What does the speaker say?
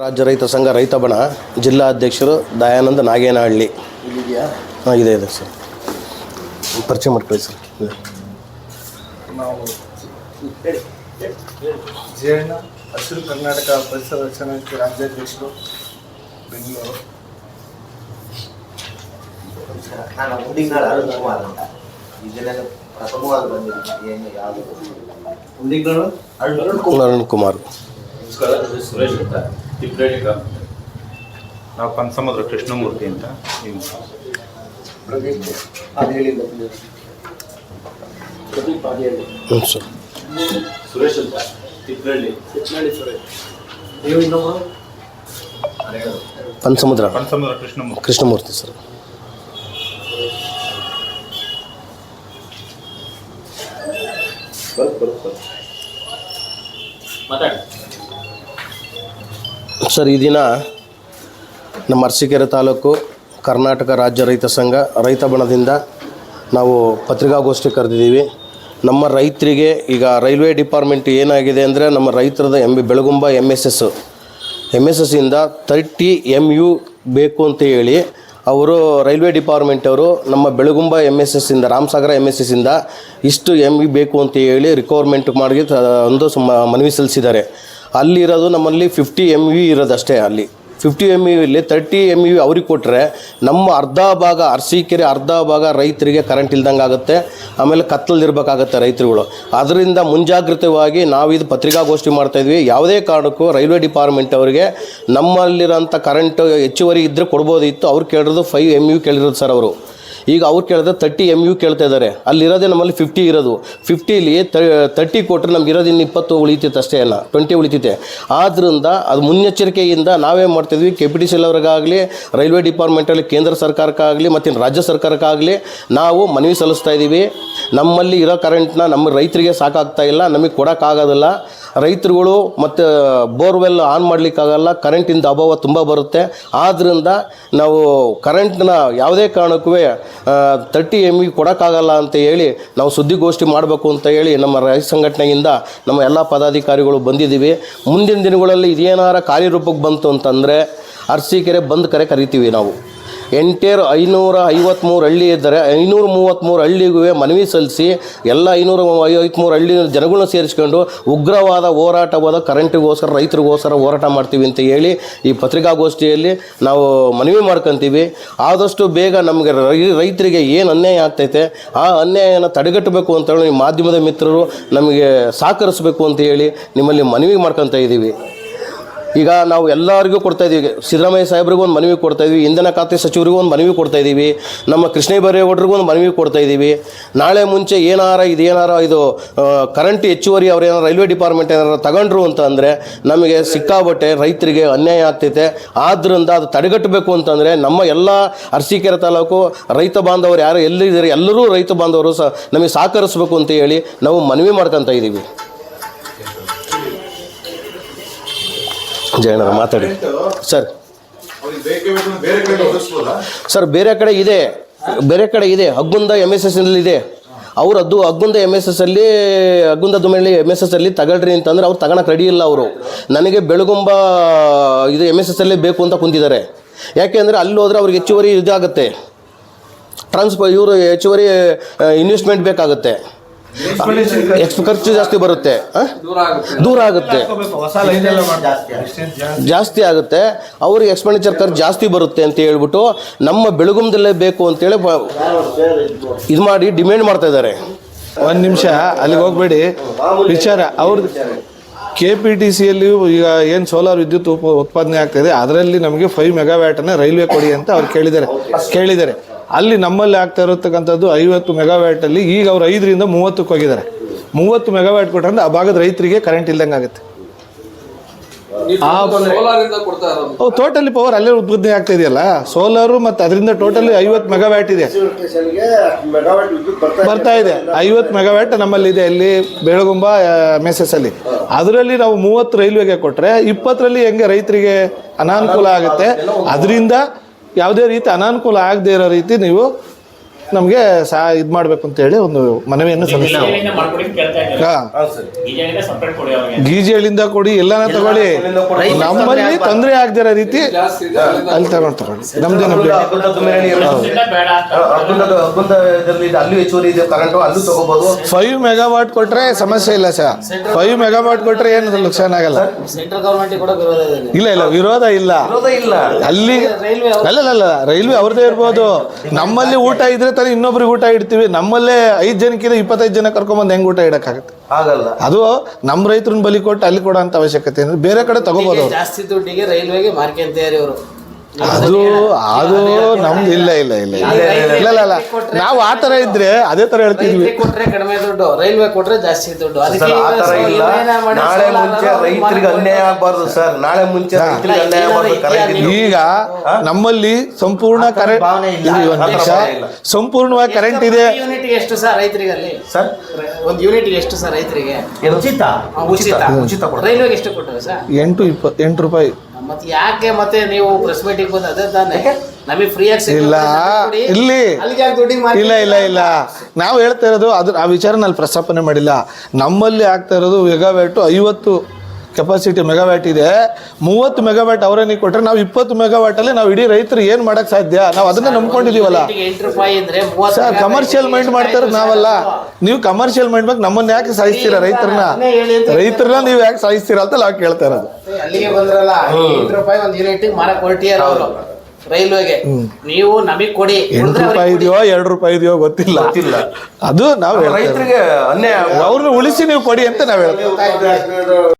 ರಾಜ್ಯ ರೈತ ಸಂಘ ರೈತ ಬಣ ಜಿಲ್ಲಾ ಅಧ್ಯಕ್ಷರು ದಯಾನಂದ ನಾಗೇನಹಳ್ಳಿ. ಹಾಂ ಇದೆ ಇದೆ ಸರ್. ಪರಿಚಯ ಮಾಡ್ಕೊಳ್ಳಿ ಸರ್. ಇದೆ. ನಾವು ಜಯಣ್ಣ ಹಸಿರು ಕರ್ನಾಟಕ ಪರಿಸರ ರಕ್ಷಣಾ ವೇದಿಕೆ ರಾಜ್ಯಾಧ್ಯಕ್ಷರು ಬೆಂಗಳೂರು. ನಾನು ಮುಂದಿನ ಅರುಣ್ ಕುಮಾರ್ ಅಂತ. ಇದನ್ನೆಲ್ಲ ಪ್ರಥಮವಾಗಿ ಬಂದಿದ್ದೀನಿ ಏನು ಯಾವುದು? ಮುಂದಿಗಳು ಅರುಣ್ ಕುಮಾರ್. ನಮಸ್ಕಾರ ಸುರೇಶ್ ಅಂತ. ತಿಪ್ಪರೇಡಿಗ ನಾವು ಪಂಚಸಮುದ್ರ ಕೃಷ್ಣಮೂರ್ತಿ ಅಂತ ಇವ್ನು. ಪ್ರದೀಪ್ ಅದು ಹೇಳಿಲ್ಲ ಪ್ರದೀಪ್ ಅದು ಹೇಳಿ ಹ್ಞೂ ಸರ್ ಸುರೇಶ್. ಅಂತ ನೀವು ಇನ್ನೊಬ್ಬ ಪನ್ಸಮುದ್ರ ಪಂಚಸಮುದ್ರ. ಕೃಷ್ಣಮೂರ್ತಿ. ಕೃಷ್ಣಮೂರ್ತಿ ಸರ್. ಮಾತಾಡಿ. ಸರ್, ಈ ದಿನ ನಮ್ಮ ಅರಸೀಕೆರೆ ತಾಲೂಕು ಕರ್ನಾಟಕ ರಾಜ್ಯ ರೈತ ಸಂಘ ರೈತ ಬಣದಿಂದ ನಾವು ಪತ್ರಿಕಾಗೋಷ್ಠಿ ಕರೆದಿದ್ದೀವಿ. ನಮ್ಮ ರೈತರಿಗೆ ಈಗ ರೈಲ್ವೆ ಡಿಪಾರ್ಟ್ಮೆಂಟ್ ಏನಾಗಿದೆ ಅಂದರೆ ನಮ್ಮ ರೈತರದ M Belagumba M S S M S ಎಸ್ಸಿಂದ thirty M U ಬೇಕು ಅಂತ ಹೇಳಿ ಅವರು ರೈಲ್ವೆ ಡಿಪಾರ್ಟ್ಮೆಂಟ್ ಅವರು ನಮ್ಮ ಬೆಳಗುಂಬ ಎಂ ಎಸ್ ಎಸ್ಸಿಂದ ರಾಮಸಾಗರ ಎಂ ಎಸ್ ಎಸ್ಸಿಂದ ಇಷ್ಟು ಎಂ ಬೇಕು ಅಂತ ಹೇಳಿ ರಿಕ್ವೈರ್ಮೆಂಟ್ ಮಾಡಿ ಒಂದು ಮನವಿ ಸಲ್ಲಿಸಿದ್ದಾರೆ. ಅಲ್ಲಿರೋದು ನಮ್ಮಲ್ಲಿ ಫಿಫ್ಟಿ ಎಂ ವಿ ಇರೋದು ಅಷ್ಟೇ ಅಲ್ಲಿ ಫಿಫ್ಟಿ ಎಂ ಇಲ್ಲಿ ತರ್ಟಿ ಎಂ ಯು ಅವ್ರಿಗೆ ಕೊಟ್ಟರೆ ನಮ್ಮ ಅರ್ಧ ಭಾಗ ಅರಸೀಕೆರೆ, ಅರ್ಧ ಭಾಗ ರೈತರಿಗೆ ಕರೆಂಟ್ ಇಲ್ದಂಗೆ ಆಗುತ್ತೆ. ಆಮೇಲೆ ಕತ್ತಲದಿರ್ಬೇಕಾಗತ್ತೆ ರೈತರುಗಳು. ಅದರಿಂದ ಮುಂಜಾಗ್ರತವಾಗಿ ನಾವಿದು ಪತ್ರಿಕಾಗೋಷ್ಠಿ ಮಾಡ್ತಾಯಿದ್ವಿ ಯಾವುದೇ ಕಾರಣಕ್ಕೂ ರೈಲ್ವೆ ಡಿಪಾರ್ಟ್ಮೆಂಟ್ ಅವರಿಗೆ ನಮ್ಮಲ್ಲಿರೋಂಥ ಕರೆಂಟ್ ಹೆಚ್ಚುವರಿ ಇದ್ದರೆ ಕೊಡ್ಬೋದಿತ್ತು. ಅವ್ರು ಕೇಳಿರೋದು ಫೈವ್ ಎಂ ಯು ಕೇಳಿರೋದು ಸರ್ ಅವರು. ಈಗ ಅವ್ರು ಕೇಳಿದ್ರೆ ತರ್ಟಿ ಎಂ ಯು ಕೇಳ್ತಾ ಇದ್ದಾರೆ. ಅಲ್ಲಿರೋದೇ ನಮ್ಮಲ್ಲಿ ಫಿಫ್ಟಿ ಇರೋದು. ಫಿಫ್ಟಿಲಿ ತರ್ಟಿ ಕೊಟ್ಟರೆ ನಮ್ಗೆ ಇರೋದು ಇನ್ನು ಇಪ್ಪತ್ತು ಉಳಿತೈತೆ ಅಷ್ಟೇ ಅಲ್ಲ. ಟ್ವೆಂಟಿ ಉಳಿತೈತೆ ಆದ್ದರಿಂದ ಅದು ಮುನ್ನೆಚ್ಚರಿಕೆಯಿಂದ ನಾವೇ ಮಾಡ್ತಿದ್ವಿ. ಕೆ ಪಿ ಟಿ ಸಿ ಅವ್ರಿಗಾಗಲಿ ರೈಲ್ವೆ ಡಿಪಾರ್ಟ್ಮೆಂಟಲ್ಲಿ ಕೇಂದ್ರ ಸರ್ಕಾರಕ್ಕಾಗಲಿ ಮತ್ತು ರಾಜ್ಯ ಸರ್ಕಾರಕ್ಕಾಗಲಿ ನಾವು ಮನವಿ ಸಲ್ಲಿಸ್ತಾ ಇದ್ದೀವಿ ನಮ್ಮಲ್ಲಿ ಇರೋ ಕರೆಂಟ್ನ ನಮ್ಮ ರೈತರಿಗೆ ಸಾಕಾಗ್ತಾ ಇಲ್ಲ. ನಮಗೆ ಕೊಡೋಕ್ಕಾಗೋದಿಲ್ಲ. ರೈತರುಗಳು ಮತ್ತು ಬೋರ್ವೆಲ್ ಆನ್ ಮಾಡಲಿಕ್ಕಾಗಲ್ಲ, ಕರೆಂಟಿಂದ ಅಭಾವ ತುಂಬ ಬರುತ್ತೆ. ಆದ್ದರಿಂದ ನಾವು ಕರೆಂಟ್ನ ಯಾವುದೇ ಕಾರಣಕ್ಕೂ ತರ್ಟಿ ಎಂ ಇ ಕೊಡೋಕ್ಕಾಗಲ್ಲ ಅಂತ ಹೇಳಿ ನಾವು ಸುದ್ದಿಗೋಷ್ಠಿ ಮಾಡಬೇಕು ಅಂತ ಹೇಳಿ ನಮ್ಮ ರೈತ ಸಂಘಟನೆಯಿಂದ ನಮ್ಮ ಎಲ್ಲ ಪದಾಧಿಕಾರಿಗಳು ಬಂದಿದ್ದೀವಿ. ಮುಂದಿನ ದಿನಗಳಲ್ಲಿ ಇದೇನಾರ ಕಾರ್ಯರೂಪಕ್ಕೆ ಬಂತು ಅಂತಂದರೆ ಅರಸೀಕೆರೆ ಬಂದ್ ಕರೆ ಕರಿತೀವಿ ನಾವು. ಎಂಟೇರು ಐನೂರ ಐವತ್ತ್ಮೂರು ಹಳ್ಳಿ ಇದ್ದರೆ ಐನೂರ ಮೂವತ್ತ್ಮೂರು ಹಳ್ಳಿಗೂ ಮನವಿ ಸಲ್ಲಿಸಿ ಎಲ್ಲ ಐನೂರ ಐವತ್ತ್ಮೂರು ಹಳ್ಳಿ ಜನಗಳನ್ನ ಸೇರಿಸ್ಕೊಂಡು ಉಗ್ರವಾದ ಹೋರಾಟವಾದ ಕರೆಂಟಿಗೋಸ್ಕರ, ರೈತರಿಗೋಸ್ಕರ ಹೋರಾಟ ಮಾಡ್ತೀವಿ ಅಂತ ಹೇಳಿ ಈ ಪತ್ರಿಕಾಗೋಷ್ಠಿಯಲ್ಲಿ ನಾವು ಮನವಿ ಮಾಡ್ಕೊತೀವಿ. ಆದಷ್ಟು ಬೇಗ ನಮಗೆ ರೈತರಿಗೆ ಏನು ಅನ್ಯಾಯ ಆಗ್ತೈತೆ, ಆ ಅನ್ಯಾಯನ ತಡೆಗಟ್ಟಬೇಕು ಅಂತ ಹೇಳಿ ಈ ಮಾಧ್ಯಮದ ಮಿತ್ರರು ನಮಗೆ ಸಹಕರಿಸಬೇಕು ಅಂತ ಹೇಳಿ ನಿಮ್ಮಲ್ಲಿ ಮನವಿ ಮಾಡ್ಕೊತಾ ಇದ್ದೀವಿ. ಈಗ ನಾವು ಎಲ್ಲರಿಗೂ ಕೊಡ್ತಾ ಇದೀವಿ ಸಿದ್ದರಾಮಯ್ಯ ಸಾಹೇಬ್ರಿಗೂ ಒಂದು ಮನವಿ ಕೊಡ್ತಾ ಇದೀವಿ ಇಂಧನ ಖಾತೆ ಸಚಿವರಿಗೂ ಒಂದು ಮನವಿ ಕೊಡ್ತಾ ಇದ್ದೀವಿ. ನಮ್ಮ ಕೃಷ್ಣ ಬೈರೇಗೌಡರಿಗೂ ಒಂದು ಮನವಿ ಕೊಡ್ತಾ ಇದ್ದೀವಿ. ನಾಳೆ ಮುಂಚೆ ಏನಾರ ಇದೇನಾರ ಇದು ಕರೆಂಟ್ ಹೆಚ್ಚುವರಿ ಅವ್ರು ಏನಾರ ರೈಲ್ವೆ ಡಿಪಾರ್ಟ್ಮೆಂಟ್ ಏನಾರ ತಗೊಂಡ್ರು ಅಂತ ಅಂದರೆ ನಮಗೆ ಸಿಕ್ಕಾಬಟ್ಟೆ ರೈತರಿಗೆ ಅನ್ಯಾಯ ಆಗ್ತೈತೆ. ಆದ್ದರಿಂದ ಅದು ತಡೆಗಟ್ಟಬೇಕು ಅಂತಂದರೆ ನಮ್ಮ ಎಲ್ಲ ಅರಸೀಕೆರೆ ತಾಲೂಕು ರೈತ ಬಾಂಧವರು ಯಾರು ಎಲ್ಲಿದ್ದಾರೆ ಎಲ್ಲರೂ ರೈತ ಬಾಂಧವರು ಸಹ ನಮಗೆ ಸಹಕರಿಸಬೇಕು ಅಂತ ಹೇಳಿ ನಾವು ಮನವಿ ಮಾಡ್ಕೊತಾ ಇದ್ದೀವಿ. ಜಯಣ್ಣ ಮಾತಾಡಿ. ಸರ್. ಸರ್, ಬೇರೆ ಕಡೆ ಇದೆ. ಬೇರೆ ಕಡೆ ಇದೆ. ಹಗ್ಗುಂದ ಎಂ ಎಸ್ ಎಸ್ ಇದೆ. ಅವ್ರು ಅದು ಹಗ್ಗುಂದ ಎಂ ಎಸ್ ಎಸ್ ಅಲ್ಲಿ, Haggunda Dumalli M S S ಅಲ್ಲಿ ತಗೊಳ್ರಿ ಅಂತಂದ್ರೆ ಅವ್ರು ತಗೊಳಕ್ಕೆ ರೆಡಿ ಇಲ್ಲ ಅವರು. ನನಗೆ ಬೆಳಗುಂಬ, ಇದು ಎಂ ಎಸ್ ಎಸ್ ಅಲ್ಲೇ ಬೇಕು ಅಂತ ಕುಂತಿದ್ದಾರೆ. ಯಾಕೆಂದರೆ ಅಲ್ಲಿ ಹೋದ್ರೆ ಅವ್ರಿಗೆ ಹೆಚ್ಚುವರಿ ಇದಾಗುತ್ತೆ. ಟ್ರಾನ್ಸ್ಫರ್ ಇವರು ಹೆಚ್ಚುವರಿ ಇನ್ವೆಸ್ಟ್ಮೆಂಟ್ ಬೇಕಾಗುತ್ತೆ. ಎಕ್ಸ್ ಖರ್ಚು ಜಾಸ್ತಿ ಬರುತ್ತೆ. ದೂರ ಆಗುತ್ತೆ. ಜಾಸ್ತಿ ಜಾಸ್ತಿ. ಆಗುತ್ತೆ. ಅವ್ರಿಗೆ ಎಕ್ಸ್ಪೆಂಡಿಚರ್ ಖರ್ಚು ಜಾಸ್ತಿ ಬರುತ್ತೆ ಅಂತ ಹೇಳ್ಬಿಟ್ಟು ನಮ್ಮ ಬೆಳಗುಂದಲ್ಲೇ ಬೇಕು ಅಂತೇಳಿ ಇದು ಮಾಡಿ ಡಿಮ್ಯಾಂಡ್ ಮಾಡ್ತಾ ಇದ್ದಾರೆ. ಒಂದು ನಿಮಿಷ ಅಲ್ಲಿಗೆ ಹೋಗ್ಬೇಡಿ. ವಿಚಾರ ಅವ್ರ ಕೆ ಪಿ ಟಿ ಸಿಯಲ್ಲಿ ಈಗ ಏನು ಸೋಲಾರ್ ವಿದ್ಯುತ್ ಉಪ ಉತ್ಪಾದನೆ ಆಗ್ತಾಯಿದೆ ಅದರಲ್ಲಿ ನಮಗೆ ಫೈವ್ ಮೆಗಾವ್ಯಾಟನ್ನು ರೈಲ್ವೆ ಕೊಡಿ ಅಂತ ಅವ್ರು ಕೇಳಿದ್ದಾರೆ. ಕೇಳಿದ್ದಾರೆ. ಅಲ್ಲಿ ನಮ್ಮಲ್ಲಿ ಆಗ್ತಾ ಇರತಕ್ಕಂಥದ್ದು ಐವತ್ತು ಮೆಗಾವ್ಯಾಟಲ್ಲಿ ಈಗ ಅವ್ರು ಐದರಿಂದ ಮೂವತ್ತಕ್ಕೆ ಹೋಗಿದ್ದಾರೆ. ಮೂವತ್ತು ಮೆಗಾವ್ಯಾಟ್ ಕೊಟ್ಟರೆ ಆ ಭಾಗದ ರೈತರಿಗೆ ಕರೆಂಟ್ ಇಲ್ದಂಗೆ ಆಗುತ್ತೆ. ಟೋಟಲಿ ಪವರ್ ಅಲ್ಲೇ ಉದ್ಬುದ್ಧಿ ಆಗ್ತಾ ಇದೆಯಲ್ಲ? ಸೋಲಾರು ಮತ್ತು ಅದರಿಂದ ಟೋಟಲಿ ಐವತ್ತು ಮೆಗಾವ್ಯಾಟ್ ಇದೆ. ಬರ್ತಾ ಇದೆ. ಐವತ್ತು ಮೆಗಾವ್ಯಾಟ್ ನಮ್ಮಲ್ಲಿ ಇದೆ ಅಲ್ಲಿ ಬೆಳಗುಂಬ ಮೆಸಸ್ ಅಲ್ಲಿ. ಅದರಲ್ಲಿ ನಾವು ಮೂವತ್ತು ರೈಲ್ವೆಗೆ ಕೊಟ್ಟರೆ ಇಪ್ಪತ್ತರಲ್ಲಿ ಹೆಂಗೆ ರೈತರಿಗೆ ಅನಾನುಕೂಲ ಆಗುತ್ತೆ? ಅದರಿಂದ ಯಾವುದೇ ರೀತಿ ಅನಾನುಕೂಲ ಆಗದೇ ಇರೋ ರೀತಿ ನೀವು ನಮಗೆ ಸಹ ಇದು ಮಾಡಬೇಕು ಅಂತೇಳಿ ಒಂದು ಮನವಿಯನ್ನು ಸಲ್ಲಿಸ್ತೀವಿ ಹಾಂ ಸಪ್ರೇಟ್ ಕೊಡಿ ಅವ್ರಿಗೆ ಗೀಜೆಗಳಿಂದ ಕೊಡಿ ಎಲ್ಲಾನ ತಗೊಳ್ಳಿ ನಮ್ಮಲ್ಲಿ ತೊಂದರೆ ಆಗದಿರೋ ರೀತಿ ಅಲ್ಲಿ ತಗೊಂಡು ತಗೊಳ್ಳಿ ನಮ್ದು ನಮ್ಗೆ ಫೈವ್ ಮೆಗಾವಾಟ್ ಕೊಟ್ರೆ ಸಮಸ್ಯೆ ಇಲ್ಲ ಸರ್ ಫೈವ್ ಮೆಗಾವಾಟ್ ಕೊಟ್ರೆ ಏನು ನುಕ್ಸಾನ್ ಆಗಲ್ಲ ಸೆಂಟ್ರಲ್ ಗೌರ್ಮೆಂಟ್ ಕೂಡ ವಿರೋಧ ಇದೆ ಇಲ್ಲ ಇಲ್ಲ ವಿರೋಧ ಇಲ್ಲ ವಿರೋಧ ಇಲ್ಲ ಅಲ್ಲಿ ಅಲ್ಲ ಅಲ್ಲ, ಅಲ್ಲ ರೈಲ್ವೆ ಅವ್ರದೇ ಇರ್ಬೋದು ನಮ್ಮಲ್ಲಿ ಊಟ ಇದ್ರೆ ತಾನೇ ಇನ್ನೊಬ್ರಿಗೆ ಊಟ ಇಡ್ತೀವಿ ನಮ್ಮಲ್ಲೇ ಐದು ಜನಕ್ಕಿಂತ ಇಪ್ಪತ್ತೈದು ಜನ ಕರ್ಕೊಂಬಂದು ಹೆಂಗೆ ಊಟ ಇಡೋಕ್ಕಾಗುತ್ತೆ? ಆಗಲ್ಲ ಅದು ನಮ್ಮ ರೈತರನ್ನ ಬಲಿ ಕೊಟ್ಟು ಅಲ್ಲಿ ಕೊಡೋ ಅಂತ ಅವಶ್ಯಕತೆ ಅಂದ್ರೆ ಬೇರೆ ಕಡೆ ತಗೋಬೋದು ಜಾಸ್ತಿ ದುಡ್ಡಿಗೆ ರೈಲ್ವೆಗೆ ಮಾರ್ಕೊಂತಾರೆ ಇವರು ಅದು ಅದು ನಮ್ದು ಇಲ್ಲ ಇಲ್ಲ ಇಲ್ಲ ಇಲ್ಲ ಇಲ್ಲ. ಇಲ್ಲ ಇಲ್ಲ ನಾವು ಆ ತರ ಇದ್ರೆ ಅದೇ ತರ ಹೇಳ್ತಿದ್ವಿ. ಕೊಟ್ರೆ ಕಡಿಮೆ ದುಡ್ಡು. ರೈಲ್ವೆ ಕೊಟ್ರೆ ಜಾಸ್ತಿ ದುಡ್ಡು. ಅದಕ್ಕೆ ಆ ಈಗ ತರ ಇಲ್ಲ. ನಾಳೆ ಮುಂಚೆ ರೈತರಿಗೆ ಅನ್ಯಾಯ ಆಗಬಾರ್ದು ಸರ್. ನಾಳೆ ಮುಂಚೆ ರೈತರಿಗೆ ಅನ್ಯಾಯ ಆಗಬಾರ್ದು ಕರೆಂಟ್ ಈಗ ನಮ್ಮಲ್ಲಿ ಸಂಪೂರ್ಣ ಕರೆಂಟ್. ಸಂಪೂರ್ಣವಾಗಿ ಕರೆಂಟ್ ಇದೆ. ಯೂನಿಟ್ ಎಷ್ಟು ಸರ್ ರೈತರಿಗೆ ಅಲ್ಲಿ ಸರ್? ಒಂದು ಯೂನಿಟ್ ಎಷ್ಟು ಸರ್ ರೈತರಿಗೆ? ಉಚಿತ. ಉಚಿತ. ಉಚಿತ. ರೈಲ್ವೆಗೆ ಎಷ್ಟು ಕೊಟ್ಟರೆ ಸರ್? ಎಂಟು ಇಪ್ಪ ಎಂಟು ರೂಪಾಯಿ. ಮತ್ತೆ ಯಾಕೆ ಮತ್ತೆ ನೀವು ಪ್ರೆಸ್ ಮೀಟಿಂಗ್ ಬಂದು ಅದೇ ತಾನೇ? ನಮಗೆ ಫ್ರೀ ಆಗಿ ಇಲ್ಲ. ಇಲ್ಲಿ. ಇಲ್ಲ ಇಲ್ಲ ಇಲ್ಲ. ನಾವು ಹೇಳ್ತಾ ಇರೋದು ಅದ್ರ ಆ ವಿಚಾರ ನಾನು ಪ್ರಸ್ತಾಪನೆ ಮಾಡಿಲ್ಲ. ನಮ್ಮಲ್ಲಿ ಆಗ್ತಾ ಇರೋದು ಮೆಗಾವ್ಯಾಟು ಐವತ್ತು ಕೆಪಾಸಿಟಿ ಮೆಗಾವ್ಯಾಟ್ ಇದೆ. ಮೂವತ್ತು ಮೆಗಾವ್ಯಾಟ್ ಅವರೇ ಕೊಟ್ಟರೆ ನಾವು ಇಪ್ಪತ್ತು ಮೆಗಾವ್ಯಾಟ್ ಅಲ್ಲಿ ನಾವು ಇಡೀ ರೈತರು ಏನ್ ಮಾಡಕ್ ಸಾಧ್ಯ? ನಾವು ಅದನ್ನ ನಂಬ್ಕೊಂಡಿದೀವಲ್ಲ? ಸರ್ ಕಮರ್ಷಿಯಲ್ ಮೈಂಡ್ ಮಾಡ್ತಾರೆ ನಾವಲ್ಲ. ನೀವು ಕಮರ್ಷಿಯಲ್ ಮೈಂಡ್ ಬಗ್ಗೆ ನಮ್ಮನ್ನ ಯಾಕೆ ಸಾಯಿಸ್ತೀರಾ ರೈತರನ್ನ? ರೈತರನ್ನ ನೀವು ಯಾಕೆ ಸಾಯಿಸ್ತೀರಾ ಅಂತ ನಾವು ಕೇಳ್ತಾ ಇರೋದು. ಅಲ್ಲಿಗೆ ಬಂದ್ರಲ್ಲ ಎಂಟು ರೂಪಾಯಿ ಒಂದು ಯೂನಿಟ್ ಮಾರಕ್ ಹೊರಟಿಯಾರ ಅವರು. ರೈಲ್ವೆಗೆ. ನೀವು ನಮಗೆ ಕೊಡಿ. ಎಂಟು ರೂಪಾಯಿ ಇದೆಯೋ ಎರಡು ರೂಪಾಯಿ ಇದೆಯೋ ಗೊತ್ತಿಲ್ಲ. ಗೊತ್ತಿಲ್ಲ. ಅದು ನಾವು ರೈತರಿಗೆ ಅನ್ಯಾಯ ಅವ್ರನ್ನ ಉಳಿಸಿ ನೀವು ಕೊಡಿ ಅಂತ ನಾವು ಹೇಳ್ತೀವಿ.